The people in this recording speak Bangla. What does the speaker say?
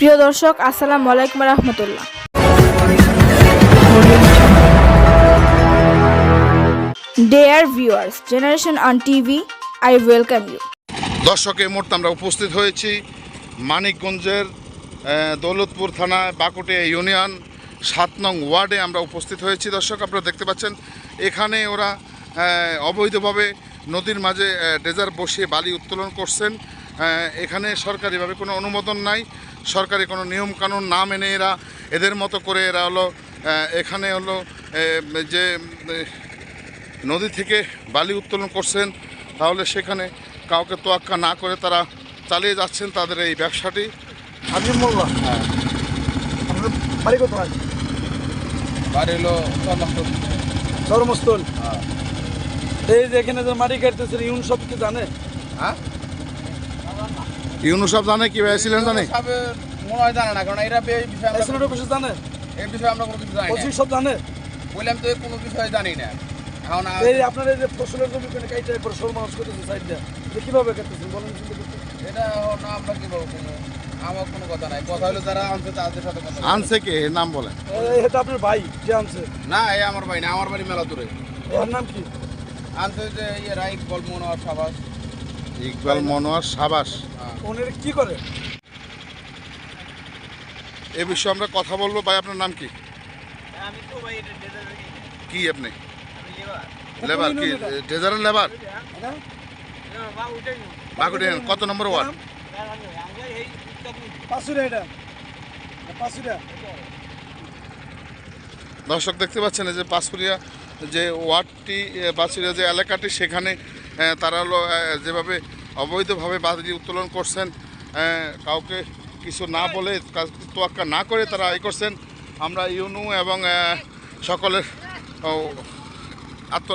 প্রিয় দর্শক আসসালাম আলাইকুম রহমতুল্লাহ। Dear viewers, Generation on TV, I welcome you. দর্শক এই মুহূর্তে আমরা উপস্থিত হয়েছি মানিকগঞ্জের দৌলতপুর থানায় বাকুটিয়া ইউনিয়ন সাত নং ওয়ার্ডে আমরা উপস্থিত হয়েছি। দর্শক আপনারা দেখতে পাচ্ছেন এখানে ওরা অবৈধভাবে নদীর মাঝে ডেজার বসিয়ে বালি উত্তোলন করছেন। এখানে সরকারিভাবে কোনো অনুমোদন নাই। সরকারি কোনো নিয়মকানুন না মেনে এরা এদের মতো করে এরা হলো এখানে হলো যে নদী থেকে বালি উত্তোলন করছেন তাহলে সেখানে কাউকে তোয়াক্কা না করে তারা চালিয়ে যাচ্ছেন তাদের এই ব্যবসাটি। আমি মোল্লা? আপনার বাড়ি কোথায়? বাড়ি হলো ধর্মস্থল? এই যে এখানে যে মাটি কাটতেছেন ইউন সব কি জানে? হ্যাঁ? ইউনু সব জানে কি ছিলেন জানে? মনে হয় জানে না কারণ এরা এই বিষয়ে জানে। এই বিষয়ে আমরা কোনো কিছু জানি না। সব জানে। বললাম তো কোনো বিষয়ে জানি না। এখন এই আপনার এই যে ফসলের জমি কেন কাইটা করে সব মানুষ করতেছে সাইড দিয়ে এটা কীভাবে কাটতেছেন বলেন এটা এখন আমরা কি বলব? আমার কোনো কথা নাই। কথা হলো যারা আনছে তাদের সাথে কথা আনছে কে? নাম বলেন। এটা আপনার ভাই যে আনছে। না এই আমার বাড়ি না আমার বাড়ি মেলা দূরে এর নাম কি? আনছে যে ইয়ে রাইট বল মনোয়ার সাবাস। ইকবাল মনোয়ার সাবাস। ওনের কি করে? এ বিষয়ে আমরা কথা বলব। ভাই আপনার নাম কি? কি আপনি? লেবার। কি? ডেজারের লেবার? বাকুটিয়া কত নম্বর ওয়ার্ড? দর্শক দেখতে পাচ্ছেন যে পাঁচপুরিয়া যে ওয়ার্ডটি পাঁচপুরিয়া যে এলাকাটি সেখানে তারা হলো যেভাবে অবৈধভাবে বাজি উত্তোলন করছেন কাউকে কিছু না বলে তোয়াক্কা না করে তারা এই করছেন। আমরা ইউনু এবং সকলের আত্ম